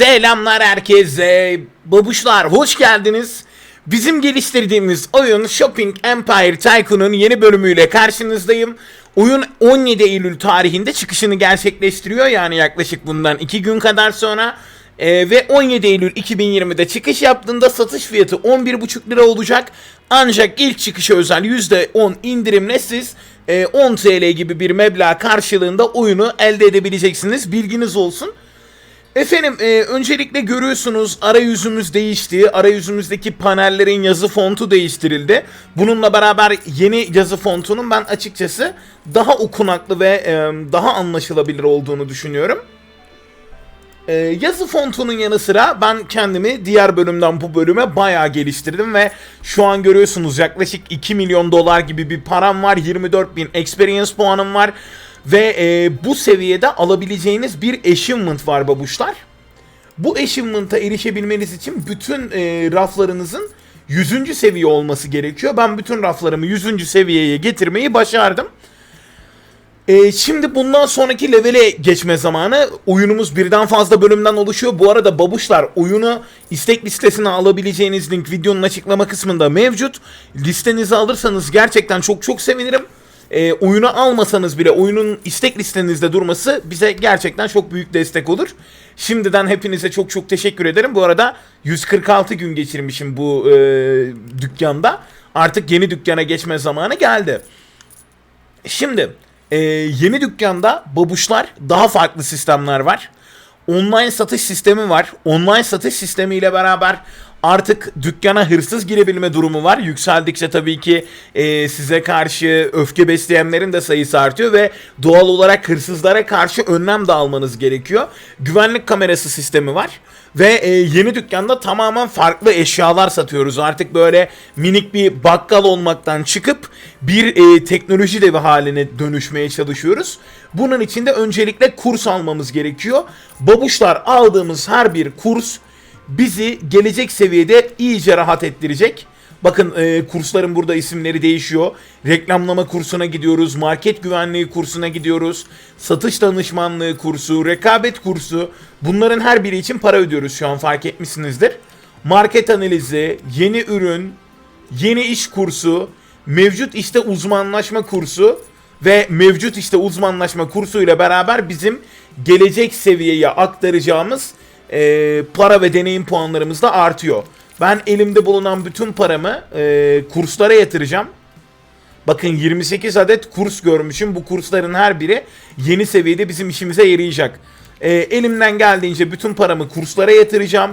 Selamlar herkese. Babuşlar hoş geldiniz. Bizim geliştirdiğimiz oyun Shopping Empire Tycoon'un yeni bölümüyle karşınızdayım. Oyun 17 Eylül tarihinde çıkışını gerçekleştiriyor yani yaklaşık bundan 2 gün kadar sonra. Ee, ve 17 Eylül 2020'de çıkış yaptığında satış fiyatı 11,5 lira olacak. Ancak ilk çıkışa özel %10 indirimle siz e, 10 TL gibi bir meblağ karşılığında oyunu elde edebileceksiniz. Bilginiz olsun. Efendim e, öncelikle görüyorsunuz arayüzümüz değişti. Arayüzümüzdeki panellerin yazı fontu değiştirildi. Bununla beraber yeni yazı fontunun ben açıkçası daha okunaklı ve e, daha anlaşılabilir olduğunu düşünüyorum. E, yazı fontunun yanı sıra ben kendimi diğer bölümden bu bölüme bayağı geliştirdim ve şu an görüyorsunuz yaklaşık 2 milyon dolar gibi bir param var. 24 bin experience puanım var. Ve e, bu seviyede alabileceğiniz bir achievement var babuşlar. Bu achievement'a erişebilmeniz için bütün e, raflarınızın 100. seviye olması gerekiyor. Ben bütün raflarımı 100. seviyeye getirmeyi başardım. E, şimdi bundan sonraki levele geçme zamanı. Oyunumuz birden fazla bölümden oluşuyor. Bu arada babuşlar oyunu istek listesine alabileceğiniz link videonun açıklama kısmında mevcut. Listenizi alırsanız gerçekten çok çok sevinirim. E, oyunu almasanız bile oyunun istek listenizde durması bize gerçekten çok büyük destek olur. Şimdiden hepinize çok çok teşekkür ederim. Bu arada 146 gün geçirmişim bu e, dükkanda. Artık yeni dükkana geçme zamanı geldi. Şimdi e, yeni dükkanda babuşlar daha farklı sistemler var. Online satış sistemi var. Online satış sistemiyle beraber artık dükkana hırsız girebilme durumu var. Yükseldikçe tabii ki e, size karşı öfke besleyenlerin de sayısı artıyor ve doğal olarak hırsızlara karşı önlem de almanız gerekiyor. Güvenlik kamerası sistemi var. Ve e, yeni dükkanda tamamen farklı eşyalar satıyoruz. Artık böyle minik bir bakkal olmaktan çıkıp bir e, teknoloji devi haline dönüşmeye çalışıyoruz. Bunun için de öncelikle kurs almamız gerekiyor. Babuşlar aldığımız her bir kurs bizi gelecek seviyede iyice rahat ettirecek. Bakın e, kursların burada isimleri değişiyor. Reklamlama kursuna gidiyoruz, market güvenliği kursuna gidiyoruz, satış danışmanlığı kursu, rekabet kursu. Bunların her biri için para ödüyoruz şu an fark etmişsinizdir. Market analizi, yeni ürün, yeni iş kursu, mevcut işte uzmanlaşma kursu ve mevcut işte uzmanlaşma kursu ile beraber bizim gelecek seviyeye aktaracağımız e, para ve deneyim puanlarımız da artıyor. Ben elimde bulunan bütün paramı e, kurslara yatıracağım. Bakın 28 adet kurs görmüşüm. Bu kursların her biri yeni seviyede bizim işimize yarayacak. E, elimden geldiğince bütün paramı kurslara yatıracağım.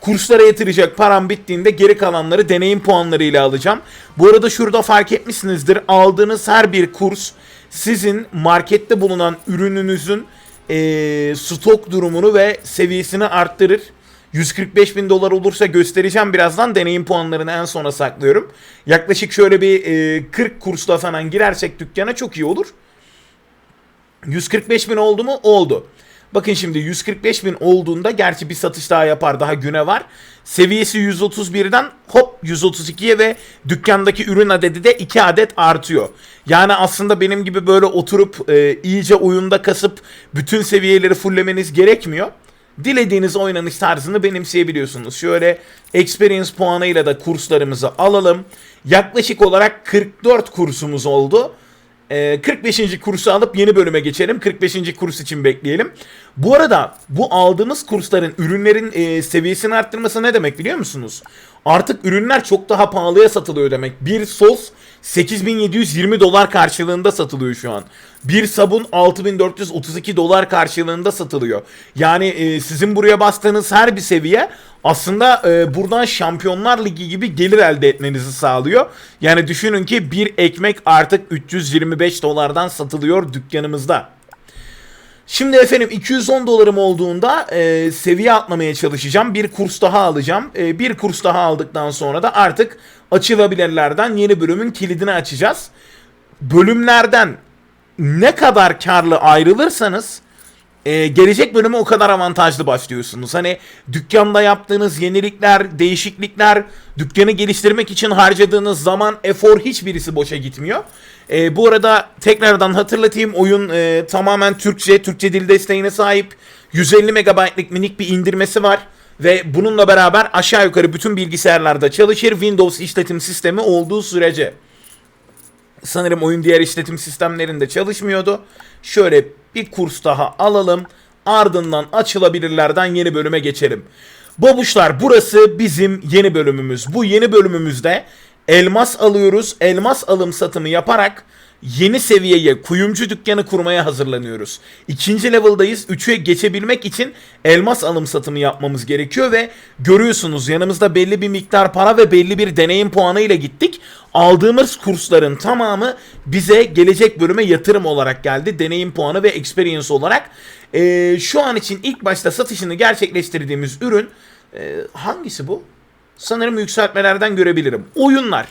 Kurslara yatıracak param bittiğinde geri kalanları deneyim puanlarıyla alacağım. Bu arada şurada fark etmişsinizdir. Aldığınız her bir kurs sizin markette bulunan ürününüzün e, stok durumunu ve seviyesini arttırır. 145 bin dolar olursa göstereceğim birazdan. Deneyim puanlarını en sona saklıyorum. Yaklaşık şöyle bir e, 40 kursla falan girersek dükkana çok iyi olur. 145 bin oldu mu? Oldu. Bakın şimdi 145 bin olduğunda gerçi bir satış daha yapar daha güne var. Seviyesi 131'den hop 132'ye ve dükkandaki ürün adedi de 2 adet artıyor. Yani aslında benim gibi böyle oturup e, iyice oyunda kasıp bütün seviyeleri fulllemeniz gerekmiyor. Dilediğiniz oynanış tarzını benimseyebiliyorsunuz. Şöyle experience puanıyla da kurslarımızı alalım. Yaklaşık olarak 44 kursumuz oldu. Ee, 45. kursu alıp yeni bölüme geçelim. 45. kurs için bekleyelim. Bu arada bu aldığımız kursların ürünlerin e, seviyesini arttırması ne demek biliyor musunuz? Artık ürünler çok daha pahalıya satılıyor demek. Bir sos 8720 dolar karşılığında satılıyor şu an. Bir sabun 6432 dolar karşılığında satılıyor. Yani e, sizin buraya bastığınız her bir seviye aslında e, buradan Şampiyonlar Ligi gibi gelir elde etmenizi sağlıyor. Yani düşünün ki bir ekmek artık 325 dolardan satılıyor dükkanımızda. Şimdi efendim 210 dolarım olduğunda e, seviye atlamaya çalışacağım. Bir kurs daha alacağım. E, bir kurs daha aldıktan sonra da artık açılabilirlerden yeni bölümün kilidini açacağız. Bölümlerden ne kadar karlı ayrılırsanız e, gelecek bölüme o kadar avantajlı başlıyorsunuz. Hani dükkanda yaptığınız yenilikler, değişiklikler, dükkanı geliştirmek için harcadığınız zaman, efor hiçbirisi boşa gitmiyor. E, bu arada tekrardan hatırlatayım oyun e, tamamen Türkçe, Türkçe dil desteğine sahip. 150 megabaytlık minik bir indirmesi var. Ve bununla beraber aşağı yukarı bütün bilgisayarlarda çalışır. Windows işletim sistemi olduğu sürece. Sanırım oyun diğer işletim sistemlerinde çalışmıyordu. Şöyle bir kurs daha alalım. Ardından açılabilirlerden yeni bölüme geçelim. Babuşlar burası bizim yeni bölümümüz. Bu yeni bölümümüzde elmas alıyoruz. Elmas alım satımı yaparak yeni seviyeye kuyumcu dükkanı kurmaya hazırlanıyoruz. İkinci level'dayız. Üçe geçebilmek için elmas alım satımı yapmamız gerekiyor ve görüyorsunuz yanımızda belli bir miktar para ve belli bir deneyim puanı ile gittik. Aldığımız kursların tamamı bize gelecek bölüme yatırım olarak geldi. Deneyim puanı ve experience olarak. Ee, şu an için ilk başta satışını gerçekleştirdiğimiz ürün e, hangisi bu? Sanırım yükseltmelerden görebilirim. Oyunlar.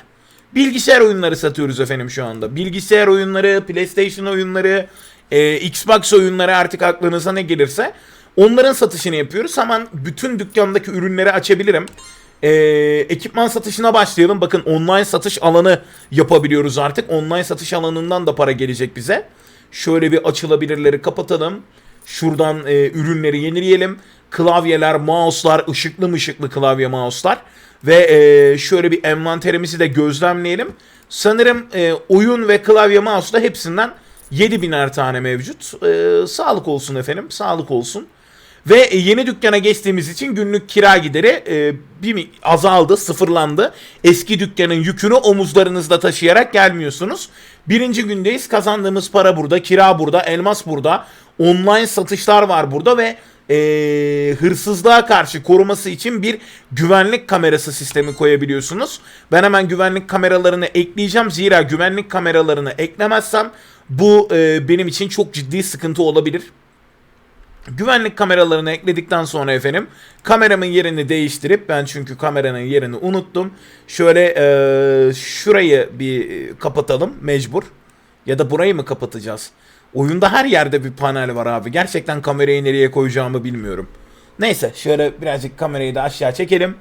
Bilgisayar oyunları satıyoruz efendim şu anda. Bilgisayar oyunları, PlayStation oyunları, e, Xbox oyunları artık aklınıza ne gelirse onların satışını yapıyoruz. Hemen bütün dükkandaki ürünleri açabilirim. E, ekipman satışına başlayalım. Bakın online satış alanı yapabiliyoruz artık. Online satış alanından da para gelecek bize. Şöyle bir açılabilirleri kapatalım. Şuradan e, ürünleri yenileyelim. Klavyeler, mouse'lar, ışıklı mışıklı klavye mouse'lar. Ve e, şöyle bir envanterimizi de gözlemleyelim. Sanırım e, oyun ve klavye mouse'da hepsinden 7000'er tane mevcut. E, sağlık olsun efendim, sağlık olsun. Ve e, yeni dükkana geçtiğimiz için günlük kira gideri e, bir azaldı, sıfırlandı. Eski dükkanın yükünü omuzlarınızda taşıyarak gelmiyorsunuz. Birinci gündeyiz. Kazandığımız para burada, kira burada, elmas burada. Online satışlar var burada ve e, hırsızlığa karşı koruması için bir güvenlik kamerası sistemi koyabiliyorsunuz. Ben hemen güvenlik kameralarını ekleyeceğim. Zira güvenlik kameralarını eklemezsem bu e, benim için çok ciddi sıkıntı olabilir. Güvenlik kameralarını ekledikten sonra efendim kameramın yerini değiştirip ben çünkü kameranın yerini unuttum. Şöyle e, şurayı bir kapatalım mecbur. Ya da burayı mı kapatacağız? Oyunda her yerde bir panel var abi. Gerçekten kamerayı nereye koyacağımı bilmiyorum. Neyse şöyle birazcık kamerayı da aşağı çekelim.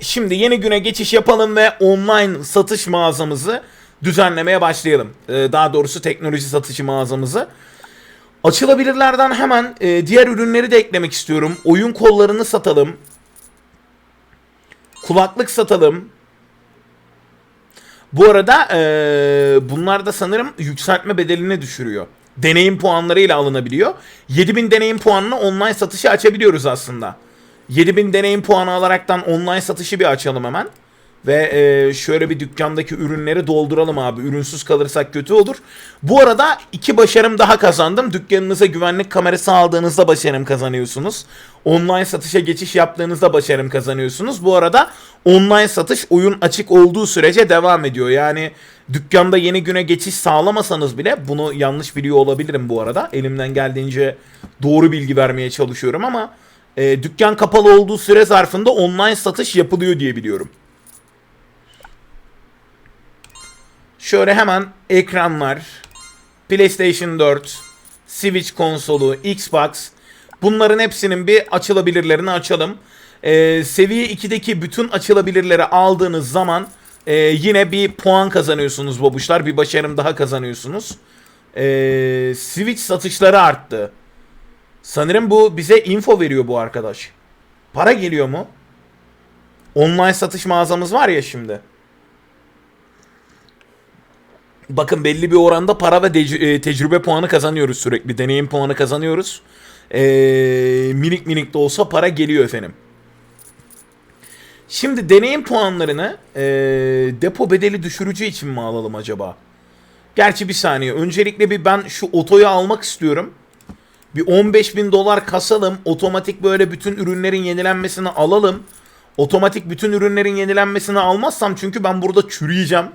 Şimdi yeni güne geçiş yapalım ve online satış mağazamızı düzenlemeye başlayalım. Ee, daha doğrusu teknoloji satışı mağazamızı. Açılabilirlerden hemen e, diğer ürünleri de eklemek istiyorum. Oyun kollarını satalım. Kulaklık satalım. Bu arada e, bunlar da sanırım yükseltme bedelini düşürüyor. Deneyim puanlarıyla alınabiliyor. 7000 deneyim puanını online satışı açabiliyoruz aslında. 7000 deneyim puanı alaraktan online satışı bir açalım hemen. Ve e, şöyle bir dükkandaki ürünleri dolduralım abi. Ürünsüz kalırsak kötü olur. Bu arada iki başarım daha kazandım. Dükkanınıza güvenlik kamerası aldığınızda başarım kazanıyorsunuz. Online satışa geçiş yaptığınızda başarım kazanıyorsunuz. Bu arada online satış oyun açık olduğu sürece devam ediyor. Yani dükkanda yeni güne geçiş sağlamasanız bile bunu yanlış biliyor olabilirim bu arada. Elimden geldiğince doğru bilgi vermeye çalışıyorum ama e, dükkan kapalı olduğu süre zarfında online satış yapılıyor diye biliyorum. Şöyle hemen ekranlar, PlayStation 4, Switch konsolu, Xbox bunların hepsinin bir açılabilirlerini açalım. Ee, seviye 2'deki bütün açılabilirleri aldığınız zaman e, yine bir puan kazanıyorsunuz babuşlar. Bir başarım daha kazanıyorsunuz. Ee, Switch satışları arttı. Sanırım bu bize info veriyor bu arkadaş. Para geliyor mu? Online satış mağazamız var ya şimdi. Bakın belli bir oranda para ve e, tecrübe puanı kazanıyoruz sürekli. Deneyim puanı kazanıyoruz. Ee, minik minik de olsa para geliyor efendim. Şimdi deneyim puanlarını e, depo bedeli düşürücü için mi alalım acaba? Gerçi bir saniye. Öncelikle bir ben şu otoyu almak istiyorum. Bir 15 bin dolar kasalım. Otomatik böyle bütün ürünlerin yenilenmesini alalım. Otomatik bütün ürünlerin yenilenmesini almazsam çünkü ben burada çürüyeceğim.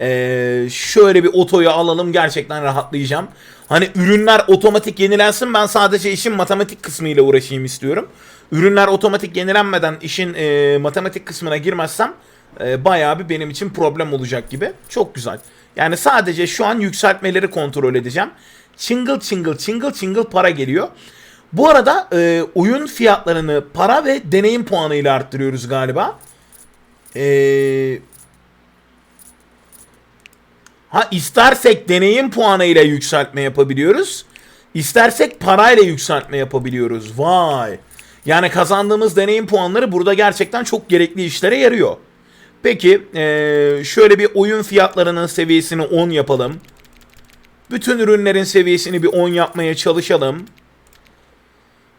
Ee, şöyle bir otoyu alalım gerçekten rahatlayacağım. Hani ürünler otomatik yenilensin ben sadece işin matematik kısmıyla uğraşayım istiyorum. Ürünler otomatik yenilenmeden işin e, matematik kısmına girmezsem e, bayağı bir benim için problem olacak gibi. Çok güzel. Yani sadece şu an yükseltmeleri kontrol edeceğim. Çingıl çingıl çingıl çingıl para geliyor. Bu arada e, oyun fiyatlarını para ve deneyim puanıyla arttırıyoruz galiba. Eee Ha istersek deneyim puanıyla yükseltme yapabiliyoruz. İstersek parayla yükseltme yapabiliyoruz. Vay. Yani kazandığımız deneyim puanları burada gerçekten çok gerekli işlere yarıyor. Peki şöyle bir oyun fiyatlarının seviyesini 10 yapalım. Bütün ürünlerin seviyesini bir 10 yapmaya çalışalım.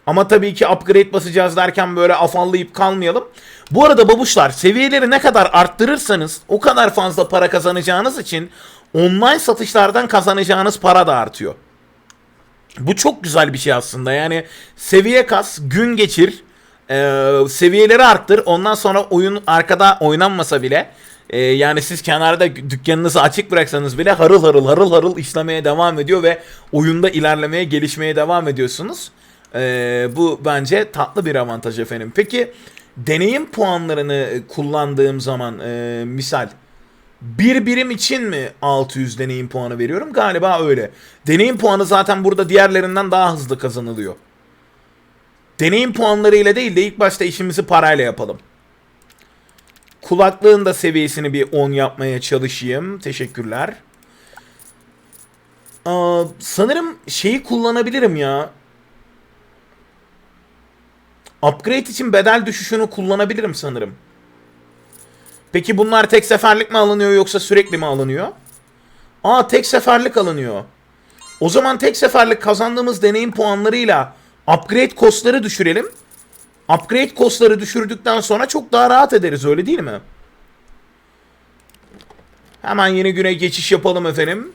Ama tabii ki upgrade basacağız derken böyle afallayıp kalmayalım. Bu arada babuşlar seviyeleri ne kadar arttırırsanız o kadar fazla para kazanacağınız için online satışlardan kazanacağınız para da artıyor. Bu çok güzel bir şey aslında. Yani seviye kas, gün geçir, e, seviyeleri arttır. Ondan sonra oyun arkada oynanmasa bile e, yani siz kenarda dükkanınızı açık bıraksanız bile harıl harıl harıl harıl işlemeye devam ediyor ve oyunda ilerlemeye, gelişmeye devam ediyorsunuz. E, bu bence tatlı bir avantaj efendim. Peki deneyim puanlarını kullandığım zaman e, misal bir birim için mi 600 deneyim puanı veriyorum? Galiba öyle. Deneyim puanı zaten burada diğerlerinden daha hızlı kazanılıyor. Deneyim puanlarıyla değil de ilk başta işimizi parayla yapalım. Kulaklığın da seviyesini bir 10 yapmaya çalışayım. Teşekkürler. Aa, sanırım şeyi kullanabilirim ya. Upgrade için bedel düşüşünü kullanabilirim sanırım. Peki bunlar tek seferlik mi alınıyor yoksa sürekli mi alınıyor? Aa tek seferlik alınıyor. O zaman tek seferlik kazandığımız deneyim puanlarıyla upgrade costları düşürelim. Upgrade costları düşürdükten sonra çok daha rahat ederiz öyle değil mi? Hemen yeni güne geçiş yapalım efendim.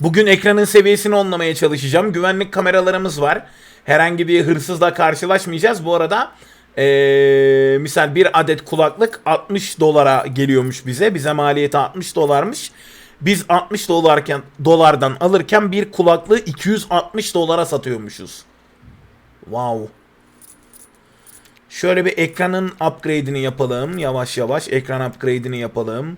Bugün ekranın seviyesini onlamaya çalışacağım. Güvenlik kameralarımız var. Herhangi bir hırsızla karşılaşmayacağız. Bu arada ee, misal bir adet kulaklık 60 dolara geliyormuş bize. Bize maliyeti 60 dolarmış. Biz 60 dolarken dolardan alırken bir kulaklığı 260 dolara satıyormuşuz. Wow. Şöyle bir ekranın upgrade'ini yapalım. Yavaş yavaş ekran upgrade'ini yapalım.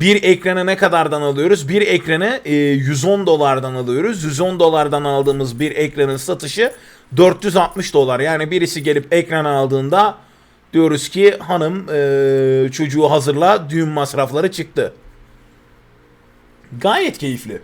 Bir ekranı ne kadardan alıyoruz? Bir ekranı e, 110 dolardan alıyoruz. 110 dolardan aldığımız bir ekranın satışı 460 dolar. Yani birisi gelip ekranı aldığında diyoruz ki hanım e, çocuğu hazırla düğün masrafları çıktı. Gayet keyifli.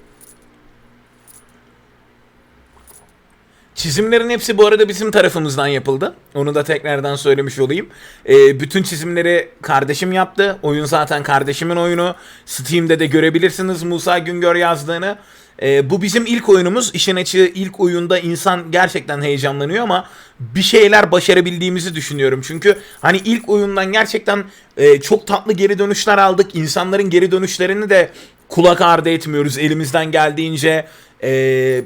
Çizimlerin hepsi bu arada bizim tarafımızdan yapıldı. Onu da tekrardan söylemiş olayım. Ee, bütün çizimleri kardeşim yaptı. Oyun zaten kardeşimin oyunu. Steam'de de görebilirsiniz Musa Güngör yazdığını. Ee, bu bizim ilk oyunumuz. İşin açığı ilk oyunda insan gerçekten heyecanlanıyor ama bir şeyler başarabildiğimizi düşünüyorum. Çünkü hani ilk oyundan gerçekten e, çok tatlı geri dönüşler aldık. İnsanların geri dönüşlerini de kulak ardı etmiyoruz. Elimizden geldiğince e,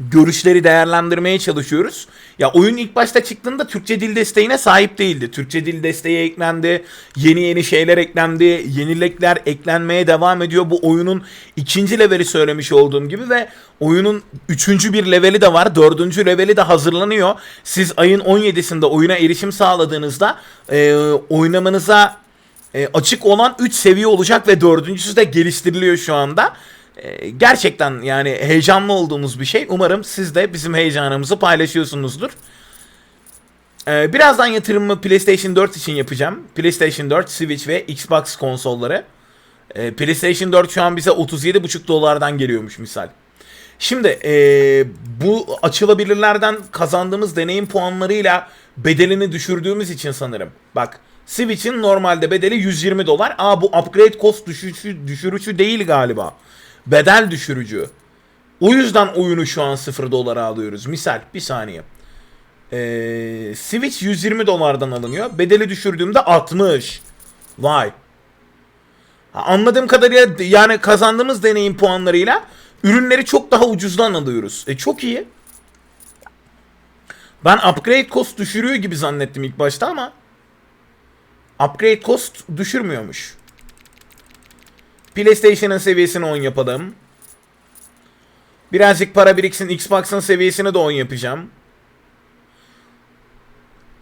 görüşleri değerlendirmeye çalışıyoruz. Ya oyun ilk başta çıktığında Türkçe dil desteğine sahip değildi. Türkçe dil desteği eklendi. Yeni yeni şeyler eklendi. Yenilikler eklenmeye devam ediyor. Bu oyunun ikinci leveli söylemiş olduğum gibi ve oyunun üçüncü bir leveli de var. Dördüncü leveli de hazırlanıyor. Siz ayın 17'sinde oyuna erişim sağladığınızda e, oynamanıza e, açık olan 3 seviye olacak ve dördüncüsü de geliştiriliyor şu anda. Ee, gerçekten yani heyecanlı olduğumuz bir şey. Umarım siz de bizim heyecanımızı paylaşıyorsunuzdur. Ee, birazdan yatırımımı PlayStation 4 için yapacağım. PlayStation 4, Switch ve Xbox konsolları. Ee, PlayStation 4 şu an bize 37,5 dolardan geliyormuş misal. Şimdi ee, bu açılabilirlerden kazandığımız deneyim puanlarıyla bedelini düşürdüğümüz için sanırım. Bak Switch'in normalde bedeli 120 dolar. Aa bu upgrade cost düşürücü, düşürücü değil galiba bedel düşürücü. O yüzden oyunu şu an 0 dolara alıyoruz. Misal bir saniye. Ee, Switch 120 dolardan alınıyor. Bedeli düşürdüğümde 60. Vay. Anladığım kadarıyla yani kazandığımız deneyim puanlarıyla ürünleri çok daha ucuzdan alıyoruz. E çok iyi. Ben upgrade cost düşürüyor gibi zannettim ilk başta ama upgrade cost düşürmüyormuş. PlayStation'ın seviyesini 10 yapalım. Birazcık para biriksin. Xbox'ın seviyesini de 10 yapacağım.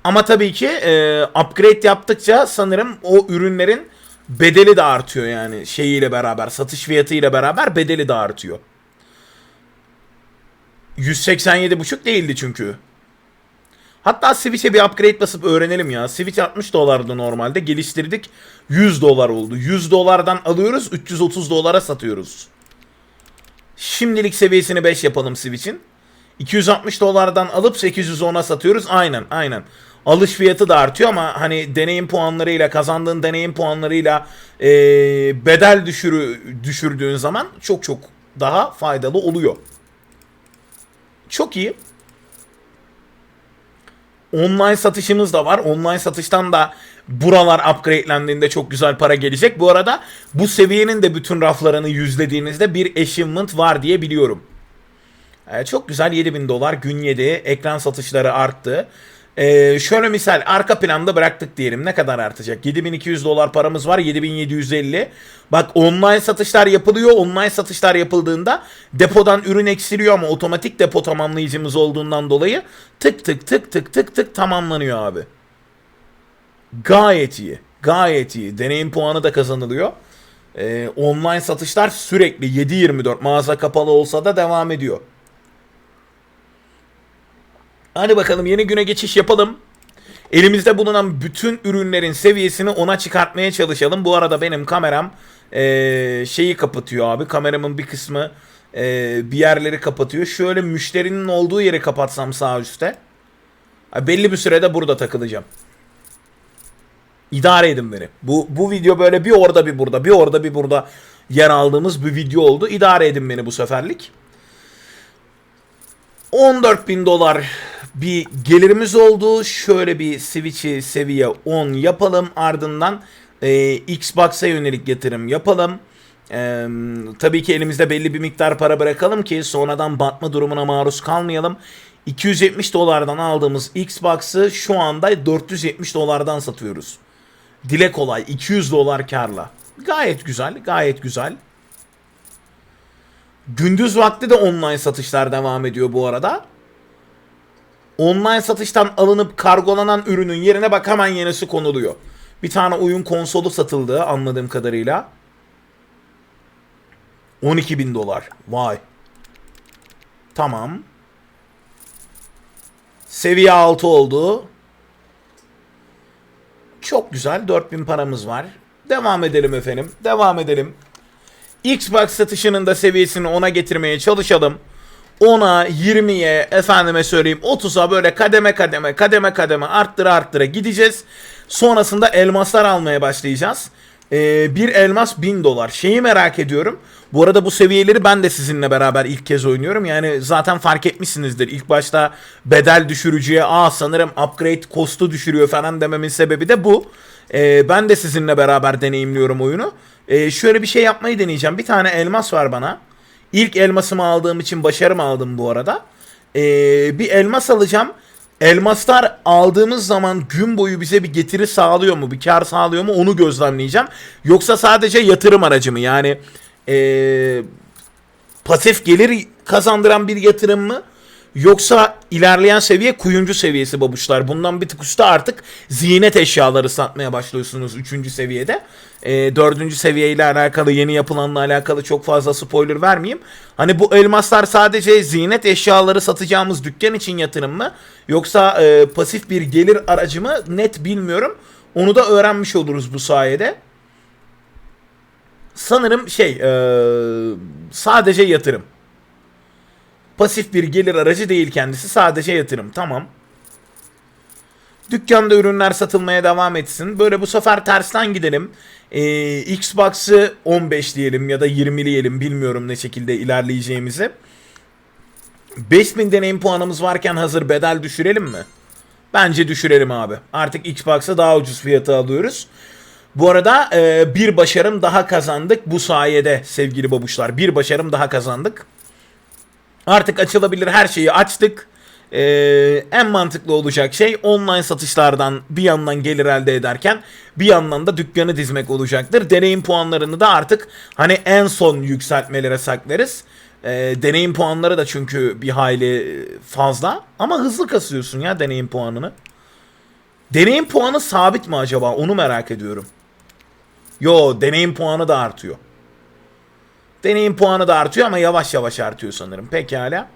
Ama tabii ki e, upgrade yaptıkça sanırım o ürünlerin bedeli de artıyor yani şeyiyle beraber satış fiyatıyla beraber bedeli de artıyor. 187.5 değildi çünkü. Hatta Switch'e bir upgrade basıp öğrenelim ya. Switch 60 dolardı normalde. Geliştirdik. 100 dolar oldu. 100 dolardan alıyoruz. 330 dolara satıyoruz. Şimdilik seviyesini 5 yapalım Switch'in. 260 dolardan alıp 810'a satıyoruz. Aynen aynen. Alış fiyatı da artıyor ama hani deneyim puanlarıyla kazandığın deneyim puanlarıyla eee, bedel düşürü düşürdüğün zaman çok çok daha faydalı oluyor. Çok iyi. Online satışımız da var. Online satıştan da buralar upgradelendiğinde çok güzel para gelecek. Bu arada bu seviyenin de bütün raflarını yüzlediğinizde bir achievement var diye biliyorum. Ee, çok güzel 7000 dolar gün 7 ekran satışları arttı. Ee, şöyle misal arka planda bıraktık diyelim. Ne kadar artacak? 7200 dolar paramız var 7750 bak online satışlar yapılıyor. Online satışlar yapıldığında depodan ürün eksiliyor ama otomatik depo tamamlayıcımız olduğundan dolayı tık tık tık tık tık tık tamamlanıyor abi. Gayet iyi. Gayet iyi. Deneyim puanı da kazanılıyor. Ee, online satışlar sürekli 7-24 mağaza kapalı olsa da devam ediyor Hadi bakalım yeni güne geçiş yapalım. Elimizde bulunan bütün ürünlerin seviyesini ona çıkartmaya çalışalım. Bu arada benim kameram eee, şeyi kapatıyor abi. Kameramın bir kısmı eee, bir yerleri kapatıyor. Şöyle müşterinin olduğu yeri kapatsam sağ üstte. Belli bir sürede burada takılacağım. İdare edin beni. Bu, bu video böyle bir orada bir burada bir orada bir burada yer aldığımız bir video oldu. İdare edin beni bu seferlik. 14 bin dolar bir gelirimiz oldu. Şöyle bir Switch'i seviye 10 yapalım. Ardından e, Xbox'a yönelik yatırım yapalım. E, tabii ki elimizde belli bir miktar para bırakalım ki sonradan batma durumuna maruz kalmayalım. 270 dolardan aldığımız Xbox'ı şu anda 470 dolardan satıyoruz. Dile kolay 200 dolar karla. Gayet güzel, gayet güzel. Gündüz vakti de online satışlar devam ediyor bu arada. Online satıştan alınıp kargolanan ürünün yerine bak hemen yenisi konuluyor. Bir tane oyun konsolu satıldı anladığım kadarıyla. 12 bin dolar. Vay. Tamam. Seviye 6 oldu. Çok güzel. 4000 paramız var. Devam edelim efendim. Devam edelim. Xbox satışının da seviyesini ona getirmeye çalışalım. 10'a, 20'ye, efendime söyleyeyim 30'a böyle kademe kademe kademe kademe arttıra arttıra gideceğiz. Sonrasında elmaslar almaya başlayacağız. Ee, bir elmas 1000 dolar. Şeyi merak ediyorum. Bu arada bu seviyeleri ben de sizinle beraber ilk kez oynuyorum. Yani zaten fark etmişsinizdir. İlk başta bedel düşürücüye aa sanırım upgrade costu düşürüyor falan dememin sebebi de bu. Ee, ben de sizinle beraber deneyimliyorum oyunu. Ee, şöyle bir şey yapmayı deneyeceğim. Bir tane elmas var bana. İlk elmasımı aldığım için başarım aldım bu arada. Ee, bir elmas alacağım. Elmaslar aldığımız zaman gün boyu bize bir getiri sağlıyor mu, bir kar sağlıyor mu onu gözlemleyeceğim. Yoksa sadece yatırım aracı mı? Yani ee, pasif gelir kazandıran bir yatırım mı? Yoksa ilerleyen seviye kuyumcu seviyesi babuşlar. Bundan bir tık üstte artık ziynet eşyaları satmaya başlıyorsunuz 3. seviyede. E, 4. seviyeyle alakalı yeni yapılanla alakalı çok fazla spoiler vermeyeyim. Hani bu elmaslar sadece ziynet eşyaları satacağımız dükkan için yatırım mı? Yoksa e, pasif bir gelir aracı mı? Net bilmiyorum. Onu da öğrenmiş oluruz bu sayede. Sanırım şey e, sadece yatırım. Pasif bir gelir aracı değil kendisi. Sadece yatırım. Tamam. Dükkanda ürünler satılmaya devam etsin. Böyle bu sefer tersten gidelim. Ee, Xbox'ı 15 diyelim ya da 20 diyelim. Bilmiyorum ne şekilde ilerleyeceğimizi. 5000 deneyim puanımız varken hazır bedel düşürelim mi? Bence düşürelim abi. Artık Xbox'a daha ucuz fiyatı alıyoruz. Bu arada e, bir başarım daha kazandık bu sayede sevgili babuşlar. Bir başarım daha kazandık. Artık açılabilir her şeyi açtık. Ee, en mantıklı olacak şey online satışlardan bir yandan gelir elde ederken bir yandan da dükkanı dizmek olacaktır. Deneyim puanlarını da artık hani en son yükseltmelere saklarız. Ee, deneyim puanları da çünkü bir hayli fazla ama hızlı kasıyorsun ya deneyim puanını. Deneyim puanı sabit mi acaba onu merak ediyorum. Yo deneyim puanı da artıyor. Deneyim puanı da artıyor ama yavaş yavaş artıyor sanırım. Pekala.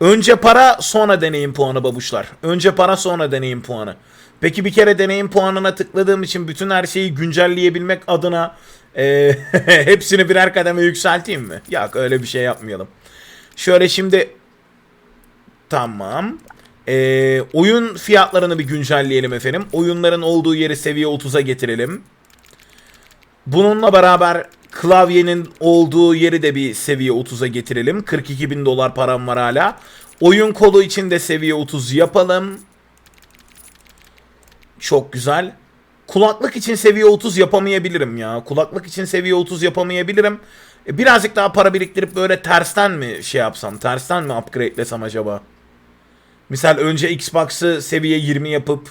Önce para sonra deneyim puanı babuşlar. Önce para sonra deneyim puanı. Peki bir kere deneyim puanına tıkladığım için bütün her şeyi güncelleyebilmek adına eee, hepsini birer kademe yükselteyim mi? Yok öyle bir şey yapmayalım. Şöyle şimdi tamam. Eee, oyun fiyatlarını bir güncelleyelim efendim. Oyunların olduğu yeri seviye 30'a getirelim. Bununla beraber klavyenin olduğu yeri de bir seviye 30'a getirelim. 42 bin dolar param var hala. Oyun kolu için de seviye 30 yapalım. Çok güzel. Kulaklık için seviye 30 yapamayabilirim ya. Kulaklık için seviye 30 yapamayabilirim. E, Birazcık daha para biriktirip böyle tersten mi şey yapsam? Tersten mi upgradelesem acaba? Misal önce Xbox'ı seviye 20 yapıp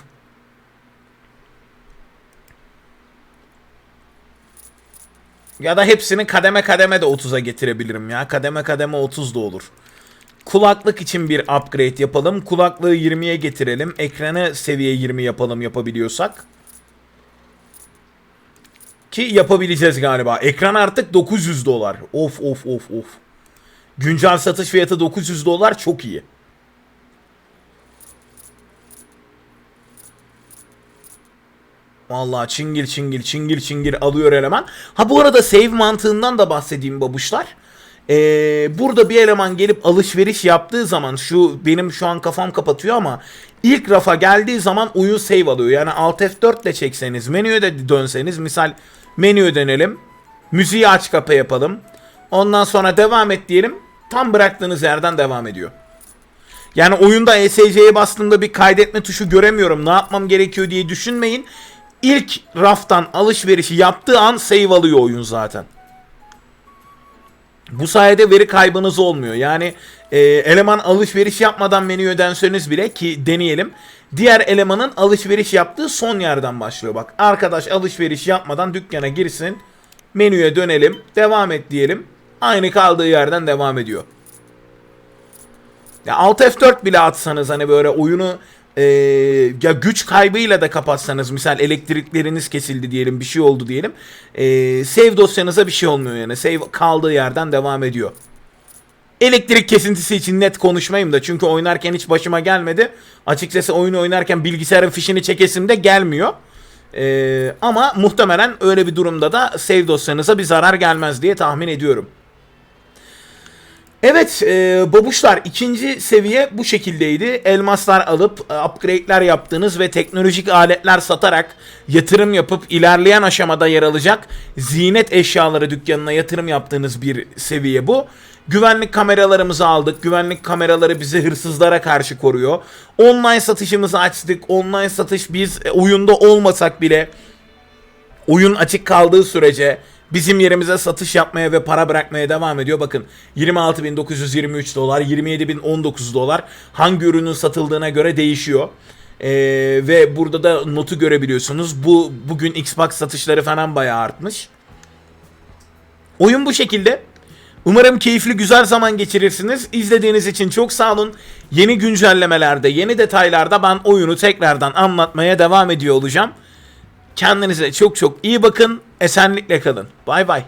Ya da hepsini kademe kademe de 30'a getirebilirim ya. Kademe kademe 30 da olur. Kulaklık için bir upgrade yapalım. Kulaklığı 20'ye getirelim. Ekranı seviye 20 yapalım yapabiliyorsak. Ki yapabileceğiz galiba. Ekran artık 900 dolar. Of of of of. Güncel satış fiyatı 900 dolar çok iyi. Vallahi çingil çingil çingil çingil alıyor eleman. Ha bu arada save mantığından da bahsedeyim babuşlar. Ee, burada bir eleman gelip alışveriş yaptığı zaman şu benim şu an kafam kapatıyor ama ilk rafa geldiği zaman oyun save alıyor. Yani Alt F4 ile çekseniz menüye de dönseniz misal menüye dönelim. Müziği aç kapa yapalım. Ondan sonra devam et diyelim. Tam bıraktığınız yerden devam ediyor. Yani oyunda ESC'ye bastığımda bir kaydetme tuşu göremiyorum. Ne yapmam gerekiyor diye düşünmeyin. İlk raftan alışverişi yaptığı an save alıyor oyun zaten. Bu sayede veri kaybınız olmuyor. Yani e, eleman alışveriş yapmadan menüye dönseniz bile ki deneyelim. Diğer elemanın alışveriş yaptığı son yerden başlıyor. Bak arkadaş alışveriş yapmadan dükkana girsin. Menüye dönelim. Devam et diyelim. Aynı kaldığı yerden devam ediyor. Ya Alt F4 bile atsanız hani böyle oyunu e, ya güç kaybıyla da kapatsanız misal elektrikleriniz kesildi diyelim bir şey oldu diyelim. E, save dosyanıza bir şey olmuyor yani. Save kaldığı yerden devam ediyor. Elektrik kesintisi için net konuşmayayım da çünkü oynarken hiç başıma gelmedi. Açıkçası oyunu oynarken bilgisayarın fişini çekesim de gelmiyor. E, ama muhtemelen öyle bir durumda da save dosyanıza bir zarar gelmez diye tahmin ediyorum. Evet e, babuşlar ikinci seviye bu şekildeydi. Elmaslar alıp e, upgrade'ler yaptığınız ve teknolojik aletler satarak yatırım yapıp ilerleyen aşamada yer alacak zinet eşyaları dükkanına yatırım yaptığınız bir seviye bu. Güvenlik kameralarımızı aldık. Güvenlik kameraları bizi hırsızlara karşı koruyor. Online satışımızı açtık. Online satış biz e, oyunda olmasak bile oyun açık kaldığı sürece bizim yerimize satış yapmaya ve para bırakmaya devam ediyor. Bakın 26.923 dolar, 27.019 dolar hangi ürünün satıldığına göre değişiyor. Ee, ve burada da notu görebiliyorsunuz. Bu bugün Xbox satışları falan bayağı artmış. Oyun bu şekilde. Umarım keyifli güzel zaman geçirirsiniz. İzlediğiniz için çok sağ olun. Yeni güncellemelerde, yeni detaylarda ben oyunu tekrardan anlatmaya devam ediyor olacağım. Kendinize çok çok iyi bakın. Esenlikle kalın. Bay bay.